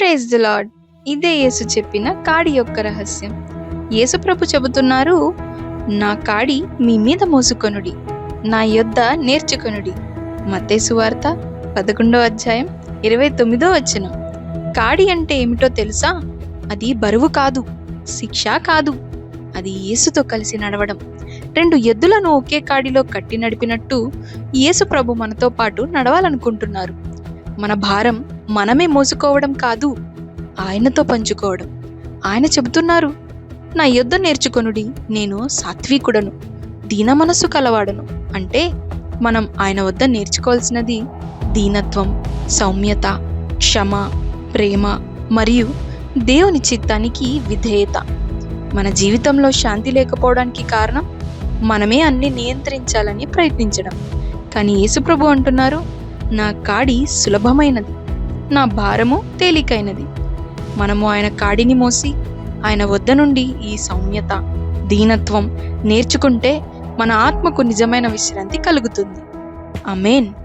Praise the lord ఇదే యేసు చెప్పిన కాడి యొక్క రహస్యం. యేసుప్రభు చెబుతున్నారు నా కాడి మీ మీద మోసుకొనుడి నా యొద్ద నేర్చుకొనుడి. మతేసు వార్త పదకొండో అధ్యాయం ఇరవై తొమ్మిదో వచ్చిన కాడి అంటే ఏమిటో తెలుసా? అది బరువు కాదు శిక్ష కాదు. అది యేసుతో కలిసి నడవడం. రెండు ఎద్దులను ఒకే కాడిలో కట్టి నడిపినట్టు యేసు ప్రభు మనతో పాటు నడవాలనుకుంటున్నారు. మన భారం మనమే మోసుకోవడం కాదు ఆయనతో పంచుకోవడం. ఆయన చెబుతున్నారు నా యుద్ధ నేర్చుకొనుడి నేను సాత్వికుడను దీన మనస్సు కలవాడను. అంటే మనం ఆయన వద్ద నేర్చుకోవాల్సినది దీనత్వం సౌమ్యత క్షమ ప్రేమ మరియు దేవుని చిత్తానికి విధేయత. మన జీవితంలో శాంతి లేకపోవడానికి కారణం మనమే అన్ని నియంత్రించాలని ప్రయత్నించడం. కానీ యేసుప్రభు అంటున్నారు నా కాడి సులభమైనది. నా భారము తేలికైనది. మనము ఆయన కాడిని మోసి ఆయన వద్ద నుండి ఈ సౌమ్యత దీనత్వం నేర్చుకుంటే మన ఆత్మకు నిజమైన విశ్రాంతి కలుగుతుంది. అమేన్